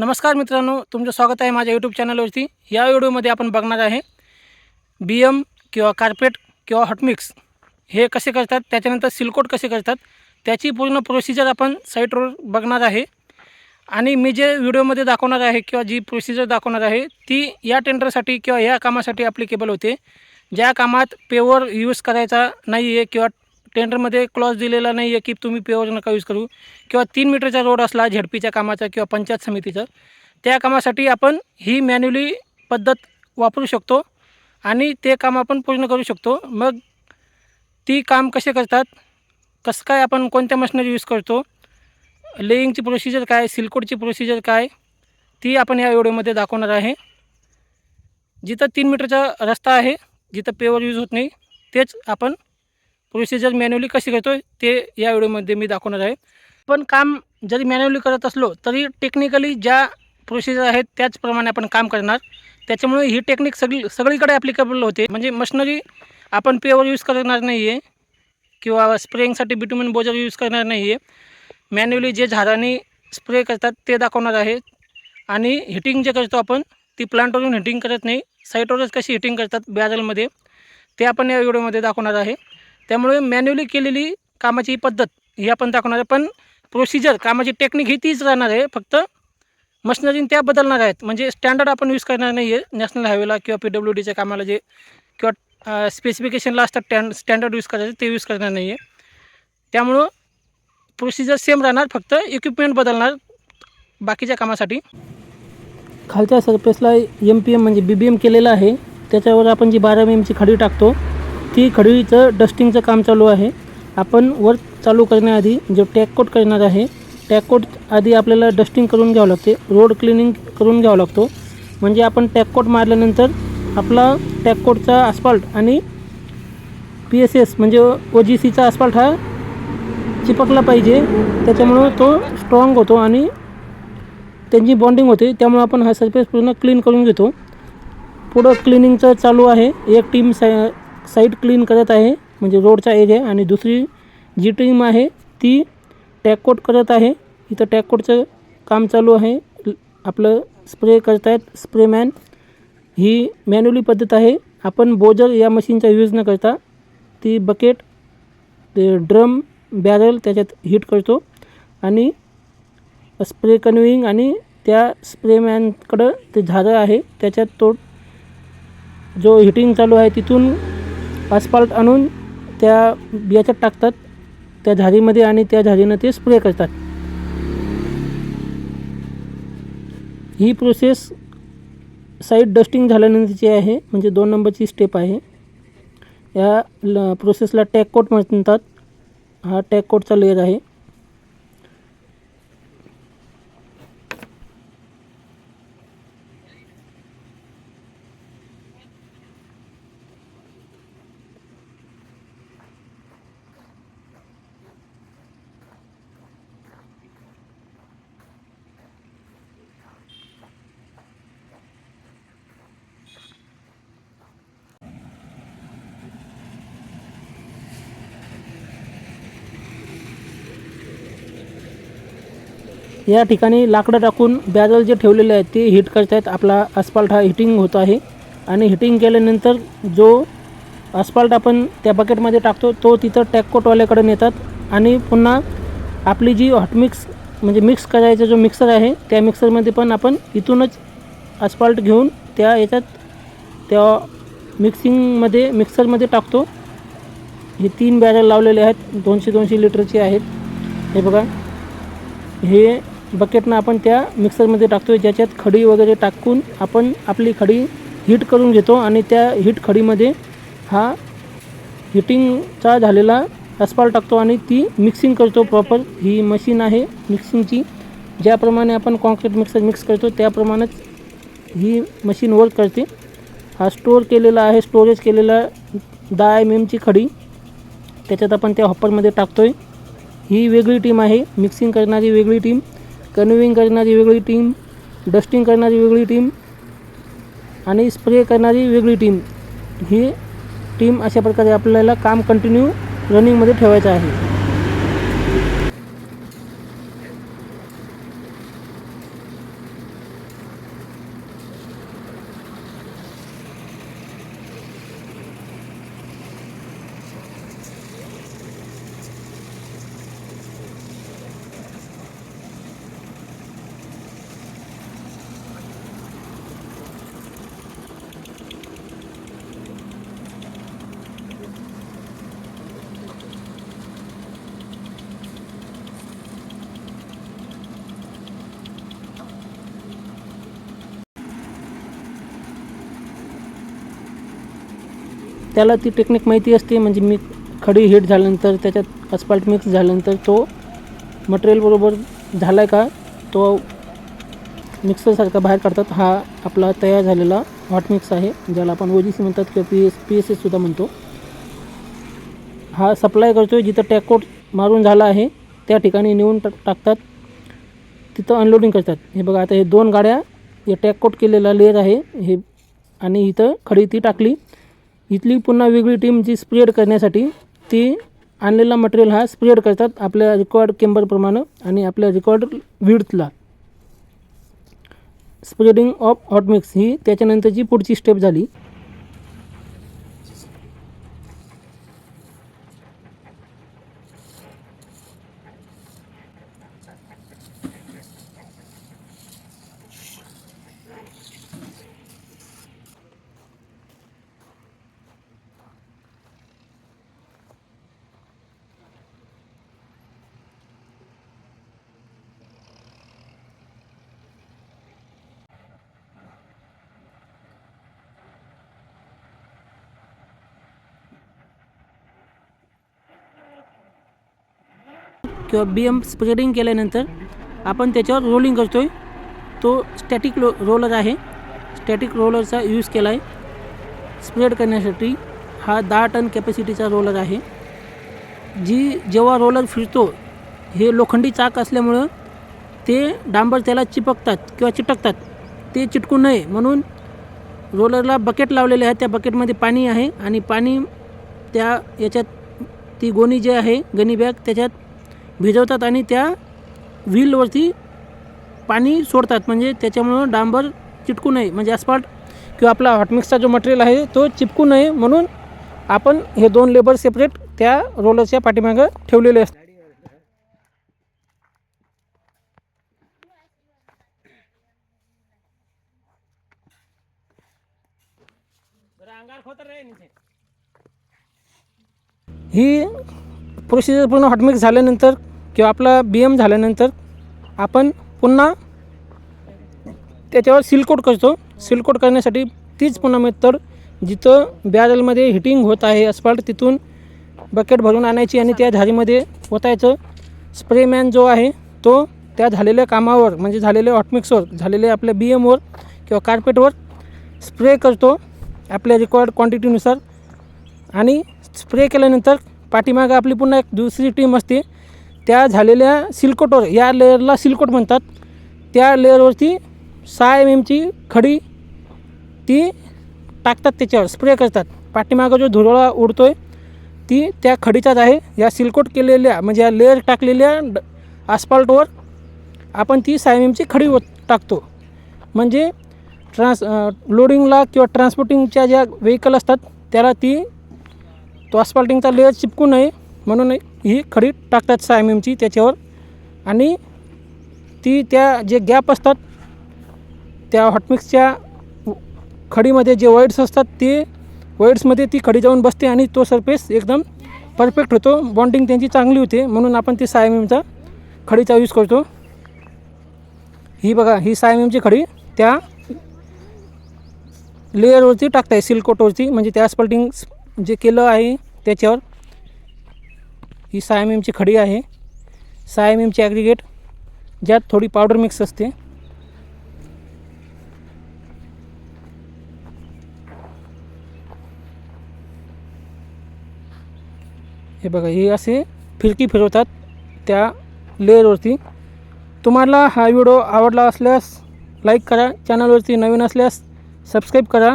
नमस्कार मित्रांनो तुमचं स्वागत आहे माझ्या यूट्यूब चॅनलवरती या व्हिडिओमध्ये आपण बघणार आहे बी एम किंवा कार्पेट किंवा हॉटमिक्स हे कसे करतात त्याच्यानंतर सिलकोट कसे करतात त्याची पूर्ण प्रोसिजर आपण साईटवर बघणार आहे. आणि मी जे व्हिडिओमध्ये दाखवणार आहे किंवा जी प्रोसिजर दाखवणार आहे ती या टेंडरसाठी किंवा या कामासाठी ॲप्लिकेबल होते. ज्या कामात पेवर यूज करायचा नाही आहे किंवा टेंडरमध्ये क्लॉज दिलेला नाही आहे की तुम्ही पेवर नका यूज करू? किंवा तीन मीटरचा रोड असला झेडपीच्या कामाचा किंवा पंचायत समितीचं त्या कामासाठी आपण ही मॅन्युअली पद्धत वापरू शकतो आणि ते काम आपण पूर्ण करू शकतो. मग ती काम कसे करतात? कसं काय आपण कोणत्या मशिनरी यूज करतो? लेईंगची प्रोसिजर काय? सिलकोडची प्रोसिजर काय? ती आपण या व्हिडिओमध्ये दाखवणार आहे. जिथं तीन मीटरचा रस्ता आहे जिथं पेवर यूज होत नाही तेच आपण प्रोसिजर मॅन्युअली कशी करतो ते या व्हिडिओमध्ये मी दाखवणार आहे. पण काम जरी मॅन्युअली करत असलो तरी टेक्निकली ज्या प्रोसिजर आहेत त्याचप्रमाणे आपण काम करणार. त्याच्यामुळे ही टेक्निक सगळी सगळीकडे ॲप्लिकेबल होते. म्हणजे मशिनरी आपण पेवर यूज करणार नाही आहे किंवा स्प्रेइंगसाठी बिटुमिन बोजर यूज करणार नाही आहे मॅन्युअली जे झाडांनी स्प्रे करतात ते दाखवणार आहे. आणि हिटिंग जे करतो आपण ती प्लांटवरून हिटिंग करत नाही. साईटवरच कशी हिटिंग करतात बॅरलमध्ये ते आपण या व्हिडिओमध्ये दाखवणार आहे. त्यामुळे मॅन्युअली केलेली कामाची पद्धत ही आपण दाखवणार आहे. पण प्रोसिजर कामाची टेक्निक ही तीच राहणार आहे. फक्त मशिनरी त्या बदलणार आहेत. म्हणजे स्टँडर्ड आपण यूज करणार नाही आहे नॅशनल हायवेला किंवा पी डब्ल्यू डीच्या कामाला जे किंवा स्पेसिफिकेशनला असतात टॅन स्टँडर्ड यूज करायचं ते यूज करणार नाही आहे त्यामुळं प्रोसिजर सेम राहणार. फक्त इक्विपमेंट बदलणार बाकीच्या कामासाठी. खालच्या सरफेसला एम पी एम म्हणजे बी बी एम केलेलं आहे. त्याच्यावर आपण जी बारा एम एमची खडी टाकतो ती खडीचं डस्टिंगचं काम चालू आहे. आपण वर चालू करण्याआधी जे टॅककोट करणार आहे टॅककोट आधी आपल्याला डस्टिंग करून घ्यावं लागते. रोड क्लिनिंग करून घ्यावं लागतो. म्हणजे आपण टॅककोट मारल्यानंतर आपला टॅककोटचा आस्फाल्ट आणि पी एस एस म्हणजे ओ जी सीचा आस्फाल्ट हा चिपकला पाहिजे. त्याच्यामुळं तो स्ट्रॉंग होतो आणि त्यांची बॉन्डिंग होते. त्यामुळे आपण हा सरफेस पूर्ण क्लीन करून घेतो. पुढं क्लिनिंगचं चालू आहे. एक टीम सा साईड क्लीन करत आहे म्हणजे रोडचा एरिया आणि दुसरी जी टीम आहे ती टॅककोट करत आहे. इथं टॅककोटचं काम चालू आहे. आपलं स्प्रे करत आहेत स्प्रेमॅन. ही मॅन्युअली पद्धत आहे. आपण बोजर या मशीनचा यूज न करता ती बकेट ते ड्रम बॅरल त्याच्यात हीट करतो. आणि स्प्रे कन्व्हिंग आणि त्या स्प्रेमॅनकडं ते झाडं आहे. त्याच्यात तो जो हिटिंग चालू आहे तिथून आसफाल्ट आणून त्या बियाच्यात टाकतात त्या झाडीमध्ये आणि त्या झाडीनं ते स्प्रे करतात. ही प्रोसेस साईड डस्टिंग झाल्यानंतरची आहे म्हणजे दोन नंबरची स्टेप आहे. या ल प्रोसेसला टॅककोट म्हणतात. हा टॅककोटचा लेअर आहे. या ठिकाणी लाकडं टाकून बॅरल जे ठेवलेले आहेत ते हिट करत आहेत. आपला आस्फाल्ट हा हिटिंग होत आहे. आणि हिटिंग केल्यानंतर जो आस्फाल्ट आपण त्या बकेटमध्ये टाकतो तो तिथं टॅककोटवाल्याकडे नेतात. आणि पुन्हा आपली जी हॉटमिक्स म्हणजे मिक्स करायचा जो मिक्सर आहे त्या मिक्सरमध्ये पण आपण इथूनच आस्फाल्ट घेऊन त्या याच्यात त्या मिक्सिंगमध्ये मिक्सरमध्ये टाकतो. हे तीन बॅरल लावलेले आहेत. दोनशे दोनशे लिटरचे आहेत. हे बघा. हे बकेटनं आपण त्या मिक्सरमध्ये टाकतो ज्याच्यात खडी वगैरे टाकून आपण आपली खडी हीट करून घेतो आणि त्या हीट खडीमध्ये हा हिटिंगचा झालेला अस्पाल टाकतो आणि ती मिक्सिंग करतो प्रॉपर ही मशीन आहे मिक्सिंगची ज्याप्रमाणे आपण कॉन्क्रीट मिक्सर मिक्स करतो त्याप्रमाणेच ही मशीन वर्क करते. हा स्टोअर केलेला आहे स्टोरेज केलेला दहा एम एमची खडी. त्याच्यात आपण त्या हॉपरमध्ये टाकतो आहे ही वेगळी टीम आहे. मिक्सिंग करणारी वेगळी टीम कन्व्हिंग करणारी वेगळी टीम डस्टिंग करणारी वेगळी टीम आणि स्प्रे करणारी वेगळी टीम. ही टीम अशा प्रकारे आपल्याला काम कंटिन्यू रनिंगमध्ये ठेवायचं आहे. त्याला ती टेक्निक माहिती असते म्हणजे मी खडी हिट झाल्यानंतर त्याच्यात अस्पाल्ट मिक्स झाल्यानंतर तो मटेरियल बरोबर झाला आहे का तो मिक्सरसारखा बाहेर काढतात. हा आपला तयार झालेला हॉट मिक्स आहे ज्याला आपण ओ जी सी म्हणतात किंवा पी एस पी एस एससुद्धा म्हणतो. हा सप्लाय करतो आहे जिथं टॅकोट मारून झाला आहे त्या ठिकाणी नेऊन टा टाकतात. तिथं अनलोडिंग करतात. हे बघा आता हे दोन गाड्या हे टॅककोट केलेला लेअर आहे हे आणि इथं खडी ती टाकली. इथली पुन्हा वेगळी टीम जी स्प्रेड करण्यासाठी ती आणलेला मटेरियल हा स्प्रेड करतात आपल्या रेकॉर्ड केंबरप्रमाणे आणि आपल्या रेकॉर्ड विडथला स्प्रेडिंग ऑफ हॉटमिक्स ही त्याच्यानंतरची पुढची स्टेप झाली. किंवा बी एम स्प्रेडिंग केल्यानंतर आपण त्याच्यावर रोलिंग करतो आहे तो स्टॅटिक रो रोलर आहे. स्टॅटिक रोलरचा यूज केला आहे स्प्रेड करण्यासाठी हा दहा टन कॅपॅसिटीचा रोलर आहे. जी जेव्हा रोलर फिरतो हे लोखंडी चाक असल्यामुळं ते डांबर त्याला चिपकतात किंवा चिटकतात. ते चिटकू नये म्हणून रोलरला बकेट लावलेले आहे त्या बकेटमध्ये पाणी आहे आणि पाणी त्या याच्यात ती गोणी जी आहे गनी बॅग त्याच्यात भिजवतात आणि त्या व्हीलवरती पाणी सोडतात. म्हणजे त्याच्यामुळं डांबर चिटकू नये. म्हणजे अस्पाल्ट किंवा आपला हॉटमिक्सचा जो मटेरियल आहे तो चिपकू नये म्हणून आपण हे दोन लेबर सेपरेट त्या रोलरच्या पाठीमागं ठेवलेले असतात. ही प्रोसिजर पूर्ण हॉटमिक्स झाल्यानंतर किंवा आपला बी एम झाल्यानंतर आपण पुन्हा त्याच्यावर सिलकोट करतो. सिलकोट करण्यासाठी तीच पुन्हा मेथड जिथं बॅरलमध्ये हिटिंग होत आहे अस्पाल्ट तिथून बकेट भरून आणायची आणि त्या झारीमध्ये ओतायचं. स्प्रेमॅन जो आहे तो त्या झालेल्या कामावर म्हणजे झालेल्या हॉटमिक्सवर झालेल्या आपल्या बी एमवर किंवा कार्पेटवर स्प्रे करतो आपल्या रिक्वायर्ड क्वांटिटीनुसार आणि स्प्रे केल्यानंतर पाठीमागं आपली पुन्हा एक दुसरी टीम असते त्या झालेल्या सिलकोटवर या लेअरला सिलकोट म्हणतात. त्या लेअरवरती सहा एम एमची खडी ती टाकतात त्याच्यावर स्प्रे करतात. पाठीमागं जो धुरळा उडतो आहे ती त्या खडीचाच आहे. या सिलकोट केलेल्या म्हणजे या लेअर टाकलेल्या ड आस्फाल्टवर आपण ती सहा एम एमची खडी टाकतो. म्हणजे ट्रान्स लोडिंगला किंवा ट्रान्सपोर्टिंगच्या ज्या व्हेकल असतात त्याला ती तो अस्फाल्टिंगचा लेअर चिपकू नये. म्हणून ही खडी टाकतात सहा एम एमची त्याच्यावर. आणि ती त्या जे गॅप असतात त्या हॉटमिक्सच्या खडीमध्ये जे वाईड्स असतात ते वाईड्समध्ये ती खडी जाऊन बसते आणि तो सरफेस एकदम परफेक्ट होतो. बॉन्डिंग त्यांची चांगली होते. म्हणून आपण ती सहा एम एमचा खडीचा यूज करतो. ही बघा ही सहा एम एमची खडी त्या लेअरवरती टाकताय सिल्कोटवरती म्हणजे त्या स्पल्टिंग जे केलं आहे त्याच्यावर. ही सहा एम एमची खडी आहे. सहा एम एमची ॲग्रिगेट ज्यात थोडी पावडर मिक्स असते. हे बघा हे असे फिरकी फिरवतात त्या लेअरवरती तुम्हाला हा व्हिडिओ आवडला असल्यास लाईक करा चॅनलवरती नवीन असल्यास सबस्क्राईब करा.